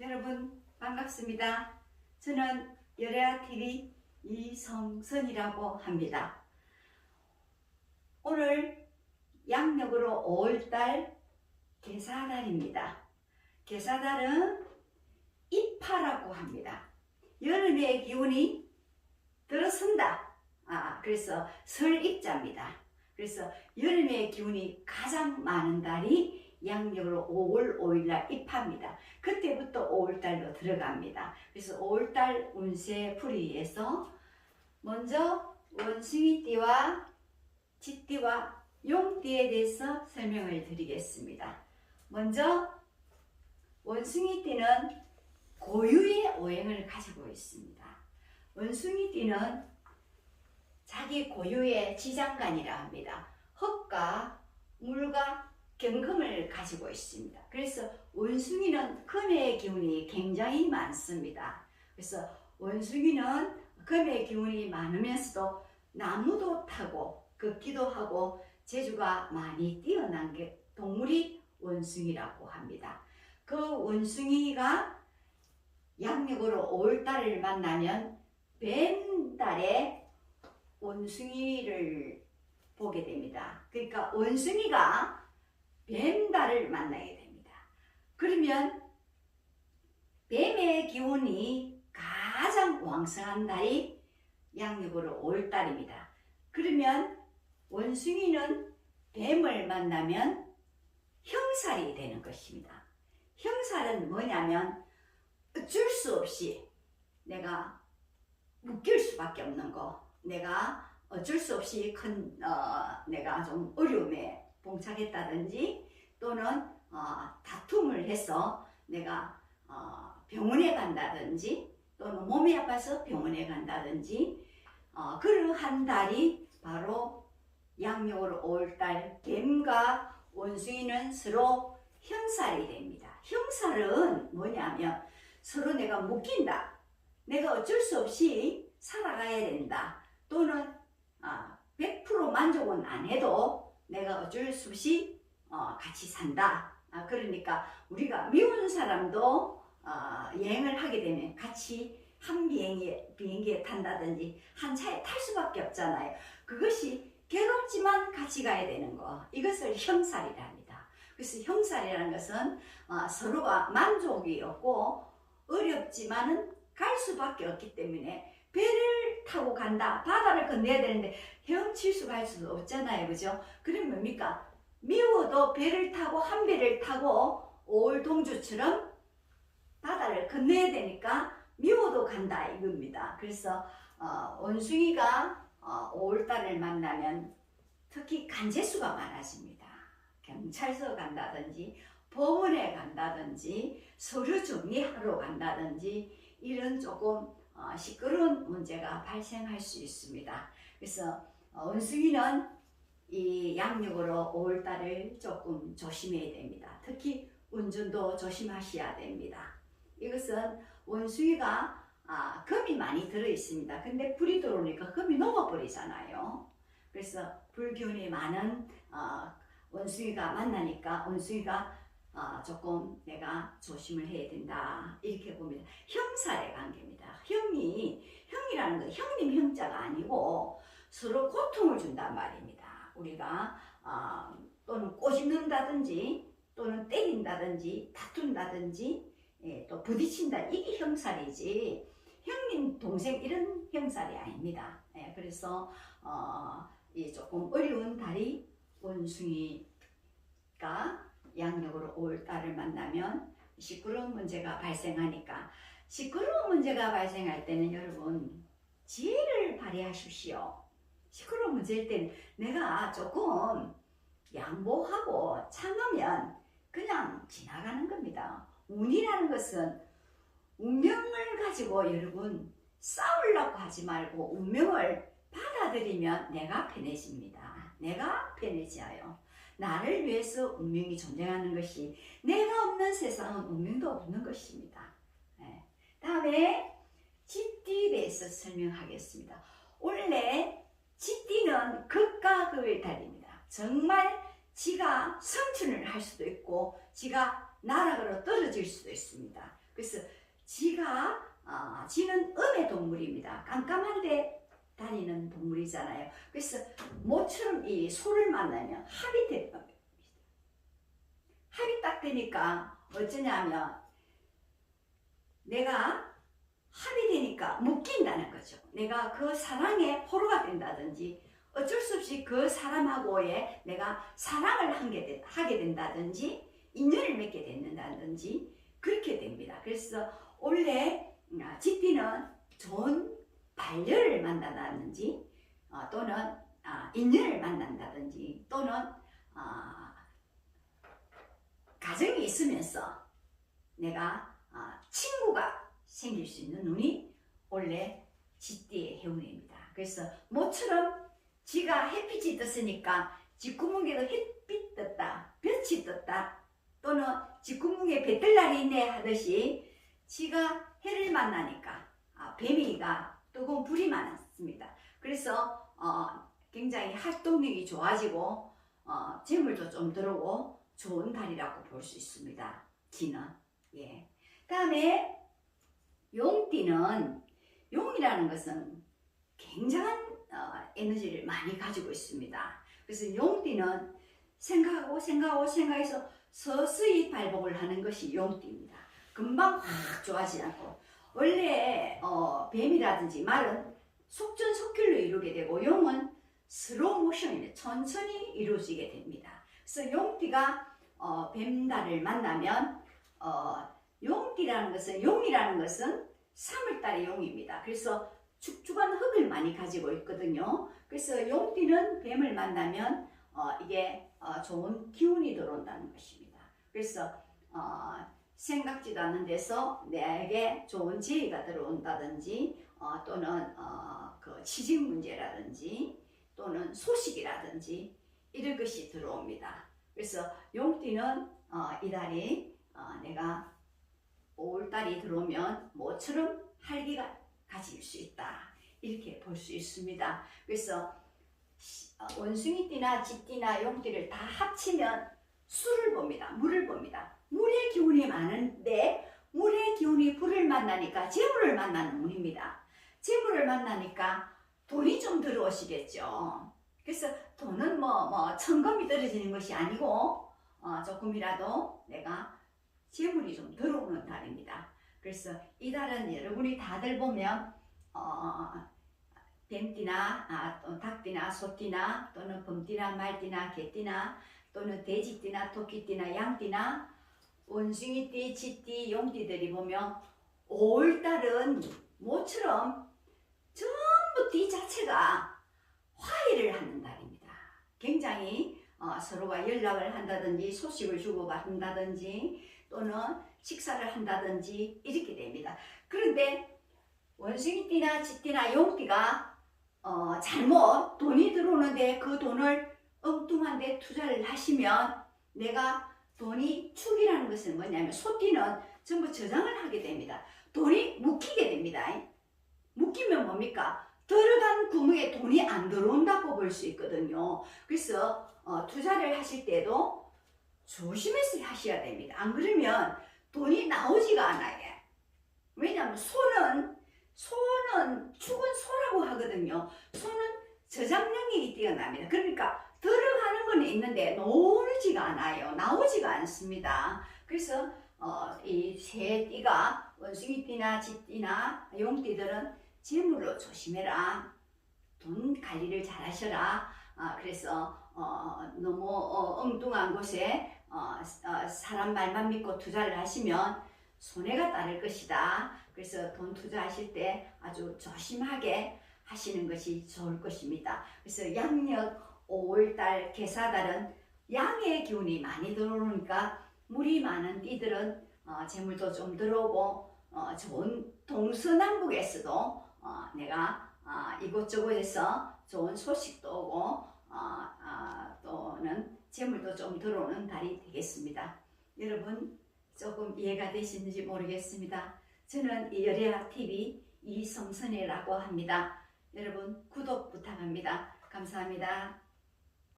여러분 반갑습니다. 저는 여래아TV 이성선이라고 합니다. 오늘 양력으로 5월달 개사달입니다. 개사달은 입하라고 합니다. 여름의 기운이 들어선다. 아, 그래서 설입자입니다. 그래서 여름의 기운이 가장 많은 달이 양력으로 5월 5일날 입합니다. 그때부터 5월달로 들어갑니다. 그래서 5월달 운세 풀이에서 먼저 원숭이띠와 쥐띠와 용띠에 대해서 설명을 드리겠습니다. 먼저 원숭이띠는 고유의 오행을 가지고 있습니다. 원숭이띠는 자기 고유의 지장간이라 합니다. 흙과 물과 경금을 가지고 있습니다. 그래서 원숭이는 금의 기운이 굉장히 많습니다. 그래서 원숭이는 금의 기운이 많으면서도 나무도 타고 걷기도 하고 재주가 많이 뛰어난 게 동물이 원숭이라고 합니다. 그 원숭이가 양력으로 5월달을 만나면 뱀달에 원숭이를 보게 됩니다. 그러니까 원숭이가 뱀달을 만나게 됩니다. 그러면 뱀의 기운이 가장 왕성한 달이 양력으로 5월달입니다. 그러면 원숭이는 뱀을 만나면 형살이 되는 것입니다. 형살은 뭐냐면 어쩔 수 없이 내가 묶일 수밖에 없는 거, 내가 어쩔 수 없이 큰 어, 내가 좀 어려움에 봉착했다든지 또는 어, 다툼을 해서 내가 어, 병원에 간다든지 또는 몸이 아파서 병원에 간다든지 어, 그러한 달이 바로 양력으로 5월달 뱀과 원숭이는 서로 형살이 됩니다. 형살은 뭐냐면 서로 내가 묶인다. 내가 어쩔 수 없이 살아가야 된다. 또는 아, 100% 만족은 안 해도 내가 어쩔 수 없이 어, 같이 산다. 아, 그러니까 우리가 미운 사람도 어, 여행을 하게 되면 같이 한 비행기에, 비행기에 탄다든지 한 차에 탈 수밖에 없잖아요. 그것이 괴롭지만 같이 가야 되는 거. 이것을 형살이라 합니다. 그래서 형살이라는 것은 어, 서로가 만족이 없고 어렵지만은 갈 수밖에 없기 때문에 배를 타고 간다. 바다를 건너야 되는데 헤엄칠 수가 할 수도 없잖아요. 그죠? 그럼 뭡니까? 미워도 배를 타고 한 배를 타고 오월동주처럼 바다를 건너야 되니까 미워도 간다 이겁니다. 그래서 어, 원숭이가 어, 5월달을 만나면 특히 간제수가 많아집니다. 경찰서 간다든지 법원에 간다든지 서류 정리하러 간다든지 이런 조금 어, 시끄러운 문제가 발생할 수 있습니다. 그래서 어, 원숭이는 이 양력으로 5월달을 조금 조심해야 됩니다. 특히 운전도 조심하셔야 됩니다. 이것은 원숭이가 아, 금이 많이 들어 있습니다. 근데 불이 들어오니까 금이 녹아버리잖아요. 그래서 불균이 많은 어, 원숭이가 만나니까 원숭이가 어, 조금 내가 조심을 해야 된다 이렇게 봅니다. 형살의 관계입니다. 형이 형이라는 건 형님 형자가 아니고 서로 고통을 준단 말입니다. 우리가 어, 또는 꼬집는다든지 또는 때린다든지 다툰다든지 예, 또 부딪힌다 이게 형살이지 형님 동생 이런 형살이 아닙니다. 예, 그래서 어, 이 조금 어려운 달이 원숭이가 양력으로 5월달을 만나면 시끄러운 문제가 발생하니까 시끄러운 문제가 발생할 때는 여러분 지혜를 발휘하십시오. 시끄러운 문제일 때는 내가 조금 양보하고 참으면 그냥 지나가는 겁니다. 운이라는 것은 운명을 가지고 여러분 싸우려고 하지 말고 운명을 받아들이면 내가 편해집니다. 내가 편해져요. 나를 위해서 운명이 존재하는 것이 내가 없는 세상은 운명도 없는 것입니다. 네. 다음에 쥐띠에 대해서 설명하겠습니다. 원래 쥐띠는 극과 극을 달립니다. 정말 지가 성춘을 할 수도 있고 지가 나락으로 떨어질 수도 있습니다. 그래서 지가 아, 지는 음의 동물입니다. 깜깜한데 다니는 동물이잖아요. 그래서 모처럼 이 소를 만나면 합이 겁니다. 합이 딱 되니까 어쩌냐면 내가 합이 되니까 묶인다는 거죠. 내가 그 사랑의 포로가 된다든지 어쩔 수 없이 그 사람하고의 내가 사랑을 하게, 된다든지 인연을 맺게 된다든지 그렇게 됩니다. 그래서 원래 아, 좋은 반려를 만난다든지 어, 또는 아, 인연을 만난다든지 또는 아, 가정이 있으면서 내가 아, 친구가 생길 수 있는 눈이 원래 쥐띠의 해운입니다. 그래서 모처럼 지가 햇빛이 떴으니까 쥐구멍에도 햇빛 떴다, 볕이 떴다, 또는 쥐구멍에 배뜰 날이 있네 하듯이 지가 해를 만나니까 아, 뱀이가 뜨거운 불이 많았습니다. 그래서 어, 굉장히 활동력이 좋아지고 어, 재물도 좀 들어오고 좋은 달이라고 볼 수 있습니다. 지는 예. 다음에 용띠는 용이라는 것은 굉장한 어, 에너지를 많이 가지고 있습니다. 그래서 용띠는 생각하고 생각하고 생각해서 서서히 발복을 하는 것이 용띠입니다. 금방 확 좋아지지 않고 원래 어, 뱀이라든지 말은 속전속결로 이루게 되고 용은 스로우 모션인데 천천히 이루어지게 됩니다. 그래서 용띠가 어, 뱀달을 만나면 어, 용띠라는 것은 용이라는 것은 3월달의 용입니다. 그래서 축축한 흙을 많이 가지고 있거든요. 그래서 용띠는 뱀을 만나면 어, 이게 어, 좋은 기운이 들어온다는 것입니다. 그래서 어, 생각지도 않는 데서 내게 좋은 지혜가 들어온다든지 어, 또는 어, 그 취직 문제라든지 또는 소식이라든지 이런 것이 들어옵니다. 그래서 용띠는 어, 이달이 어, 내가 5월달이 들어오면 모처럼 활기가 가질 수 있다. 이렇게 볼 수 있습니다. 그래서 시- 어, 원숭이띠나 쥐띠나 용띠를 다 합치면 수를 봅니다. 물을 봅니다. 물의 기운이 많은데 물의 기운이 불을 만나니까 재물을 만나는 운입니다. 재물을 만나니까 돈이 좀 들어오시겠죠. 그래서 돈은 뭐, 뭐, 천금이 떨어지는 것이 아니고, 어, 조금이라도 내가 재물이 좀 들어오는 달입니다. 그래서 이 달은 여러분이 다들 보면, 어, 뱀띠나, 아, 또 닭띠나, 소띠나, 또는 범띠나, 말띠나, 개띠나, 또는 돼지띠나, 토끼띠나, 양띠나, 원숭이띠, 쥐띠, 용띠들이 보면 5월달은 모처럼 전부 띠 자체가 화해를 하는 달입니다. 굉장히 어, 서로가 연락을 한다든지 소식을 주고받는다든지 또는 식사를 한다든지 이렇게 됩니다. 그런데 원숭이띠나 쥐띠나 용띠가 어, 잘못 돈이 들어오는데 그 돈을 엉뚱한 데 투자를 하시면 내가 돈이 축이라는 것은 뭐냐면 소띠는 전부 저장을 하게 됩니다. 돈이 묵히게 됩니다. 묵히면 뭡니까? 들어간 구멍에 돈이 안 들어온다고 볼 수 있거든요. 그래서 어, 투자를 하실 때도 조심해서 하셔야 됩니다. 안 그러면 돈이 나오지가 않아요. 왜냐하면 소는 소는 축은 소라고 하거든요. 소는 저장력이 뛰어납니다. 그러니까 들어가는 건 있는데 나오지가 않아요. 나오지가 않습니다. 그래서 어, 이세 띠가 원숭이 띠나 쥐띠나 용띠들은 재물로 조심해라. 돈 관리를 잘 하셔라. 아, 그래서 어, 너무 어, 엉뚱한 곳에 어, 어, 사람 말만 믿고 투자를 하시면 손해가 따를 것이다. 그래서 돈 투자하실 때 아주 조심하게 하시는 것이 좋을 것입니다. 그래서 양력 5월달 개사달은 양의 기운이 많이 들어오니까 물이 많은 띠들은 어, 재물도 좀 들어오고 어, 좋은 동서남북에서도 어, 내가 어, 이곳저곳에서 좋은 소식도 오고 어, 어, 또는 재물도 좀 들어오는 달이 되겠습니다. 여러분 조금 이해가 되시는지 모르겠습니다. 저는 이 여래아 TV 이성선혜라고 합니다. 여러분 구독 부탁합니다. 감사합니다.